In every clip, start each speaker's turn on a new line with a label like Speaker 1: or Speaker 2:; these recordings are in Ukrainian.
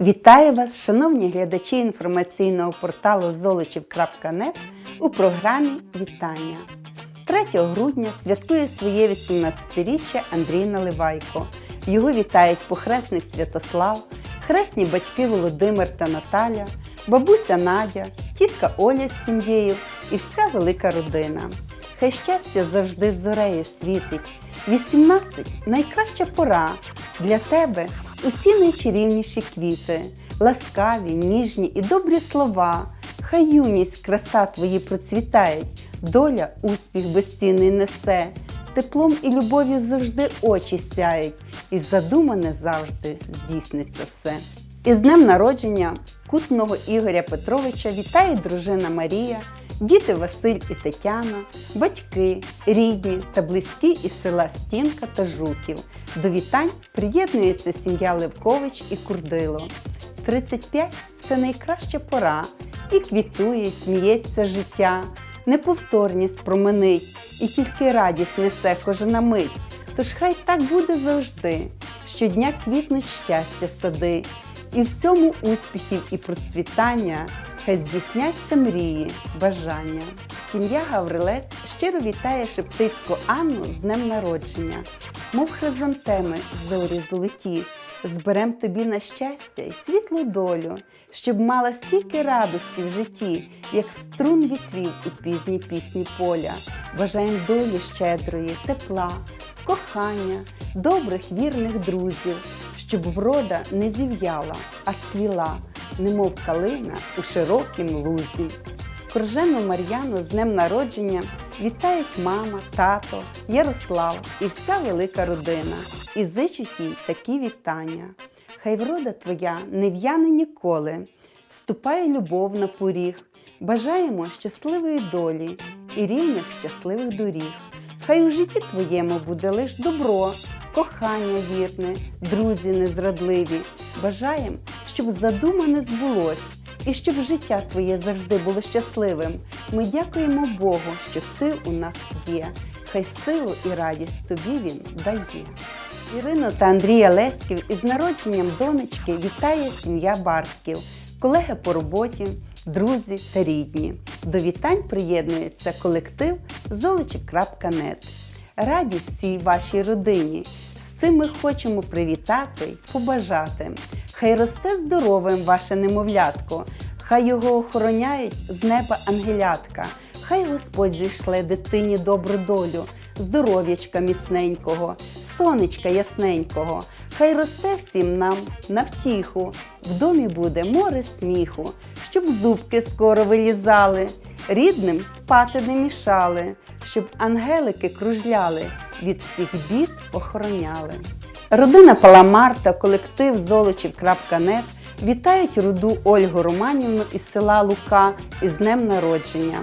Speaker 1: Вітаю вас, шановні глядачі інформаційного порталу золочів.нет у програмі Вітання. 3 грудня святкує своє 18-річчя Андрій Наливайко. Його вітають похресник Святослав, хресні батьки Володимир та Наталя, бабуся Надя, тітка Оля з сім'єю і вся велика родина. Хай щастя завжди зорею світить. 18 найкраща пора для тебе усі найчарівніші квіти, ласкаві, ніжні і добрі слова. Хай юність, краса твої процвітають, доля успіх безцінний несе, теплом і любов'ю завжди очі сяють, і задумане завжди здійсниться все. Із днем народження. Кутного Ігоря Петровича вітає дружина Марія, діти Василь і Тетяна, батьки, рідні та близькі із села Стінка та Жуків. До вітань приєднується сім'я Левкович і Курдило. 35 це найкраща пора, і квітує, сміється життя. Неповторність променить, і тільки радість несе кожна мить. Тож хай так буде завжди. Щодня квітнуть щастя сади, і в цьому успіхів і процвітання хай здійсняться мрії, бажання. Сім'я Гаврилець щиро вітає Шептицьку Анну з днем народження, мов хризантеми зорі золоті. Зберем тобі на щастя і світлу долю, щоб мала стільки радості в житті, як струн вітрів у пізній пісні поля. Бажаєм долі щедрої, тепла, кохання, добрих вірних друзів, щоб врода не зів'яла, а цвіла, немов калина у широкім лузі. Коржену Мар'яну з днем народження вітають мама, тато, Ярослав і вся велика родина. І зичуть їй такі вітання. Хай врода твоя не в'яне ніколи, ступає любов на поріг. Бажаємо щасливої долі і рівних щасливих доріг. Хай у житті твоєму буде лиш добро, кохання вірне, друзі незрадливі. Бажаєм, щоб задумане збулось, і щоб життя твоє завжди було щасливим. Ми дякуємо Богу, що ти у нас є. Хай силу і радість тобі він дає. Ірину та Андрія Леськів із народженням донечки вітає сім'я Бартків, колеги по роботі, друзі та рідні. До вітань приєднується колектив золочів.нет. Радість цій вашій родині. З цим ми хочемо привітати побажати. Хай росте здоровим ваше немовлятко, хай його охороняють з неба ангелятка, хай Господь зійшле дитині добру долю, здоров'ячка міцненького, сонечка ясненького, хай росте всім нам на втіху, в домі буде море сміху, щоб зубки скоро вилізали, рідним спати не мішали, щоб ангелики кружляли, від всіх бід охороняли. Родина Паламар та колектив Золочів.нет вітають руду Ольгу Романівну із села Лука із днем народження.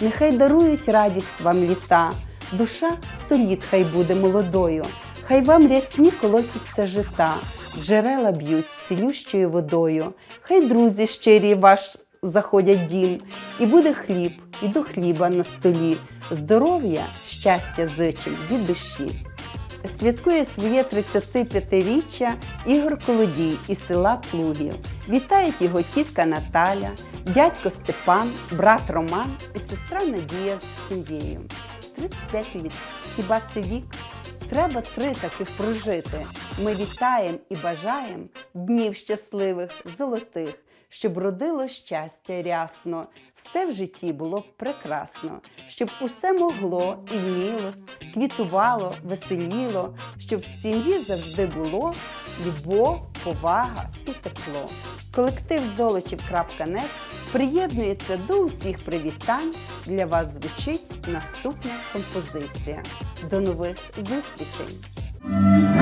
Speaker 1: Нехай дарують радість вам літа, душа сто літ хай буде молодою, хай вам рясні колосяться жита, джерела б'ють цілющою водою, хай друзі щирі ваш заходять дім, і буде хліб, і до хліба на столі, здоров'я, щастя зичим від душі. Святкує своє 35-річчя Ігор Колодій із села Плугів. Вітають його тітка Наталя, дядько Степан, брат Роман і сестра Надія з сім'єю. 35 літ. Хіба це вік? Треба три таких прожити. Ми вітаємо і бажаємо днів щасливих, золотих, щоб родило щастя рясно, все в житті було прекрасно, щоб усе могло і вміло, квітувало, веселіло, щоб в сім'ї завжди було любов, повага і тепло. Колектив Золочів.нет приєднується до усіх привітань. Для вас звучить наступна композиція. До нових зустрічей!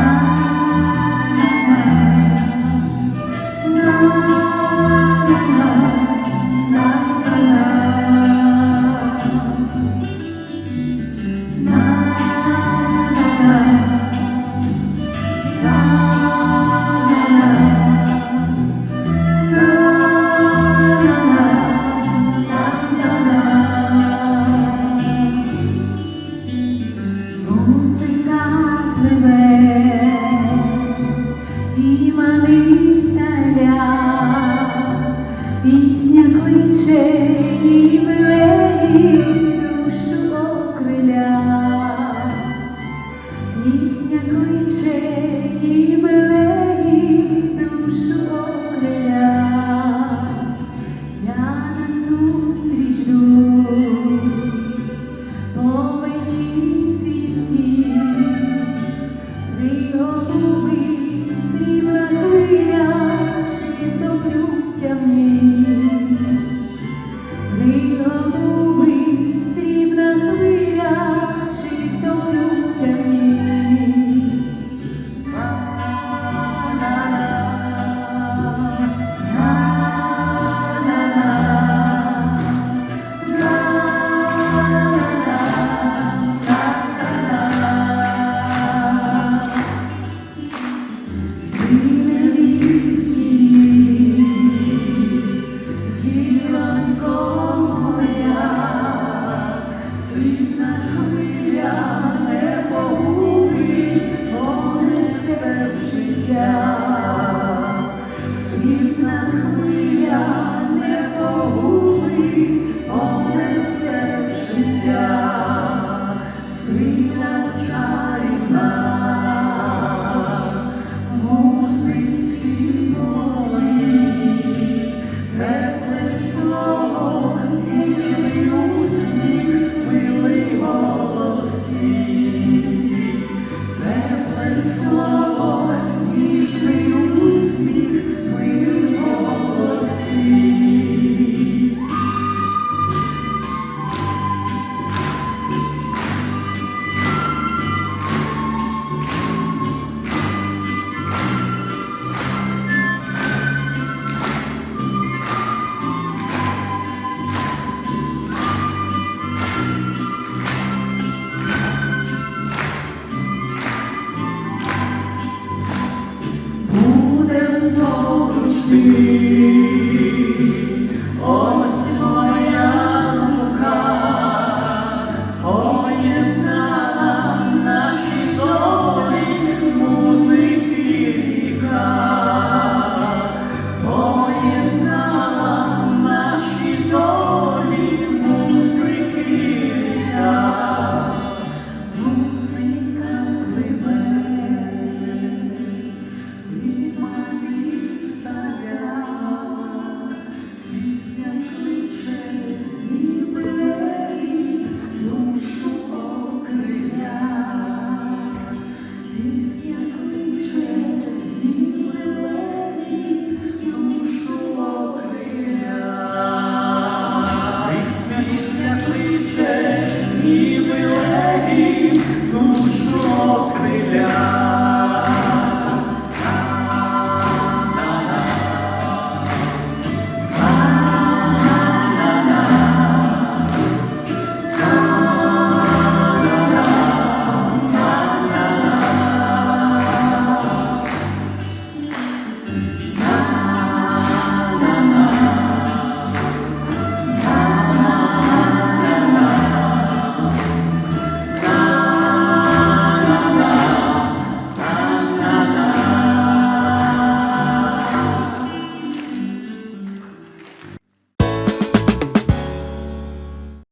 Speaker 2: В You.